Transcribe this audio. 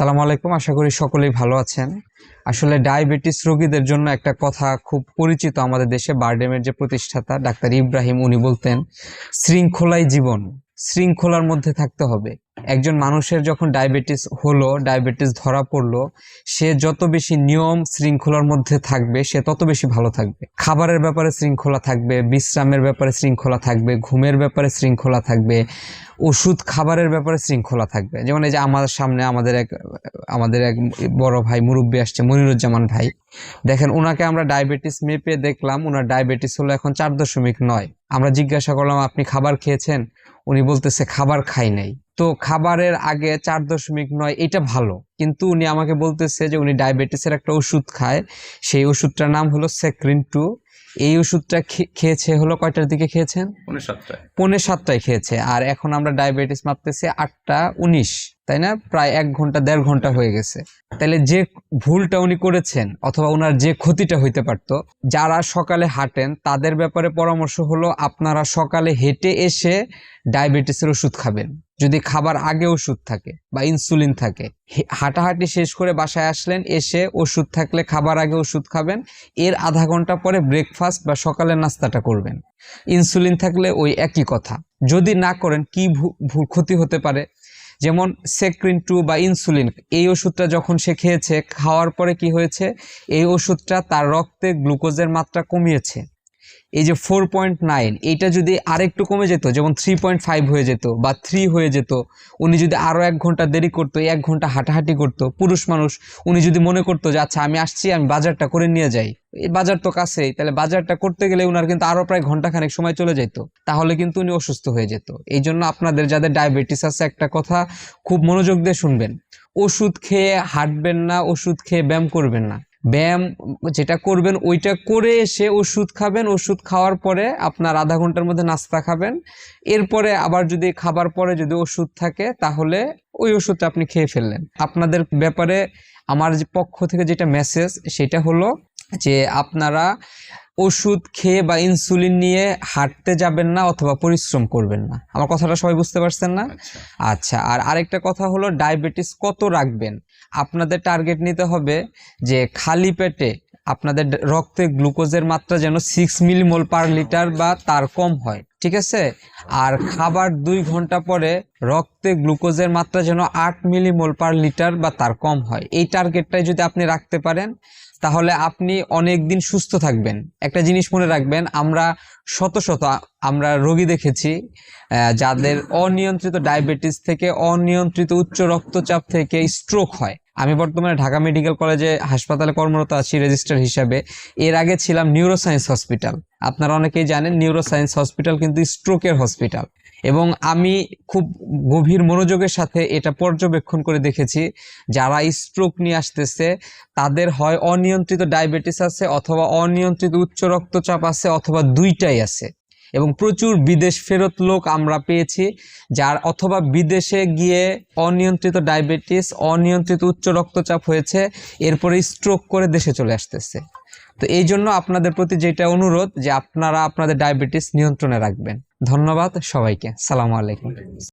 সালামু আলাইকুম, আশা করি সকলেই ভালো আছেন। আসলে ডায়াবেটিস রোগীদের জন্য একটা কথা খুব পরিচিত আমাদের দেশে, বার্ডেমের যে প্রতিষ্ঠাতা ডাক্তার ইব্রাহিম, উনি বলতেন, শৃঙ্খলাই জীবন, শৃঙ্খলার মধ্যে থাকতে হবে। একজন মানুষের যখন ডায়াবেটিস হলো, ডায়াবেটিস ধরা পড়ল, সে যত বেশি নিয়ম শৃঙ্খলার মধ্যে থাকবে, সে তত বেশি ভালো থাকবে। খাবারের ব্যাপারে শৃঙ্খলা থাকবে, বিশ্রামের ব্যাপারে শৃঙ্খলা থাকবে, ঘুমের ব্যাপারে শৃঙ্খলা থাকবে, ওষুধ খাবারের ব্যাপারে শৃঙ্খলা থাকবে। যেমন এই যে আমাদের সামনে আমাদের এক আমাদের এক বড় ভাই মুরব্বী আসছে, মনিরুজ্জামান ভাই। দেখেন ওনাকে আমরা ডায়াবেটিস মেপে দেখলাম ওনার ডায়াবেটিস হলো এখন চার দশমিক নয়। আমরা জিজ্ঞাসা করলাম, আপনি খাবার খেয়েছেন? উনি বলতেছে, খাবার খাই নাই। তো খাবারের আগে চার দশমিক নয় এটা ভালো। কিন্তু উনি আমাকে বলতেছে যে উনি ডায়াবেটিসের একটা ওষুধ খায়। সেই ওষুধটার নাম হলো সেক্রিন টু। এই ওষুধটা খেয়েছে হলো কয়টার দিকে খেয়েছেন? পৌনে সাতটায়। পৌনে সাতটায় খেয়েছে। আর এখন আমরা ডায়াবেটিস মাপতেছি আটটা উনিশ। তাই না? প্রায় এক ঘণ্টা, দেড় ঘণ্টা হয়ে গেছে। তাহলে যে ভুলটা উনি করেছেন অথবা ওনার যে ক্ষতিটা হইতে পারতো, যারা সকালে হাঁটেন, তাদের ব্যাপারে পরামর্শ হলো আপনারা সকালে হেঁটে এসে ডায়াবেটিসের ওষুধ খাবেন। যদি খাবার আগে ওষুধ থাকে বা ইনসুলিন থাকে হাঁটাহাঁটি শেষ করে বাসায় আসলেন, এসে ওষুধ থাকলে খাবার আগে ওষুধ খাবেন, এর আধা ঘণ্টা পরে ব্রেকফাস্ট বা সকালের নাস্তাটা করবেন। ইনসুলিন থাকলে ওই একই কথা। যদি না করেন, কি ক্ষতি হতে পারে? যেমন সেক্রিন টু বা ইনসুলিন, এই ওষুধটা যখন সে খেয়েছে, খাওয়ার পরে কি হয়েছে? এই ওষুধটা তার রক্তে গ্লুকোজের মাত্রা কমিয়েছে। এই যে ফোর পয়েন্ট নাইন এইটা যদি আরেকটু কমে যেত, যেমন থ্রি পয়েন্ট ফাইভ হয়ে যেত বা থ্রি হয়ে যেত, উনি যদি আরও এক ঘণ্টা দেরি করতো এক ঘণ্টা হাঁটাহাঁটি করতো, পুরুষ মানুষ, উনি যদি মনে করতো যে আচ্ছা আমি আসছি, আমি বাজারটা করে নিয়ে যাই। বাজার তো কাছেই, তাহলে বাজারটা করতে গেলে উনার কিন্তু আরও প্রায় ঘন্টাখানেক সময় চলে যেত। তাহলে কিন্তু উনি অসুস্থ হয়ে যেত। এই জন্য আপনাদের যাদের ডায়াবেটিস আছে, একটা কথা খুব মনোযোগ দিয়ে শুনবেন। ওষুধ খেয়ে হাঁটবেন না, ওষুধ খেয়ে ব্যায়াম করবেন না। ব্যায়াম যেটা করবেন ওইটা করে এসে ওষুধ খাবেন, ওষুধ খাওয়ার পরে আপনার আধা ঘণ্টার মধ্যে নাস্তা খাবেন। এরপরে আবার যদি খাবার পরে যদি ওষুধ থাকে, তাহলে ওই ওষুধটা আপনি খেয়ে ফেললেন। আপনাদের ব্যাপারে আমার পক্ষ থেকে যেটা মেসেজ সেটা হলো যে আপনারা ওষুধ খেয়ে বা ইনসুলিন নিয়ে হাঁটতে যাবেন না অথবা পরিশ্রম করবেন না। আমার কথাটা সবাই বুঝতে পারছেন না? আচ্ছা। আচ্ছা আর আরেকটা কথা হলো ডায়াবেটিস কত রাখবেন? আপনাদের টার্গেট নিতে হবে যে খালি পেটে আপনাদের রক্তে গ্লুকোজের মাত্রা যেন সিক্স মিলিমোল পার লিটার বা তার কম হয়। ঠিক আছে? আর খাবার দুই ঘণ্টা পরে রক্তে গ্লুকোজের মাত্রা যেন আট মিলিমোল পার লিটার বা তার কম হয়। এই টার্গেটটাই যদি আপনি রাখতে পারেন, তাহলে আপনি অনেক দিন সুস্থ থাকবেন। একটা জিনিস মনে রাখবেন, আমরা শত শত আমরা রোগী দেখেছি যাদের অনিয়ন্ত্রিত ডায়াবেটিস থেকে অনিয়ন্ত্রিত উচ্চ রক্তচাপ থেকে স্ট্রোক হয়। আমি বর্তমানে ঢাকা মেডিকেল কলেজে হাসপাতালে কর্মরত আছি রেজিস্টার হিসাবে। এর আগে ছিলাম নিউরোসায়েন্স হসপিটাল আপনারা অনেকেই জানেন নিউরোসায়েন্স হসপিটাল কিন্তু স্ট্রোকের হসপিটাল এবং আমি খুব গভীর মনোযোগের সাথে এটা পর্যবেক্ষণ করে দেখেছি, যারা স্ট্রোক নিয়ে আসতেছে, তাদের হয় অনিয়ন্ত্রিত ডায়াবেটিস আছে, অথবা অনিয়ন্ত্রিত উচ্চ রক্তচাপ আছে, অথবা দুইটাই আছে। এবং প্রচুর বিদেশ ফেরত লোক আমরা পেয়েছি, যার অথবা বিদেশে গিয়ে অনিয়ন্ত্রিত ডায়াবেটিস, অনিয়ন্ত্রিত উচ্চ রক্তচাপ হয়েছে, এরপরে স্ট্রোক করে দেশে চলে আসতেছে। তো এই জন্য আপনাদের প্রতি যেটা অনুরোধ, যে আপনারা আপনাদের ডায়াবেটিস নিয়ন্ত্রণে রাখবেন। ধন্যবাদ সবাইকে। সালামু আলাইকুম।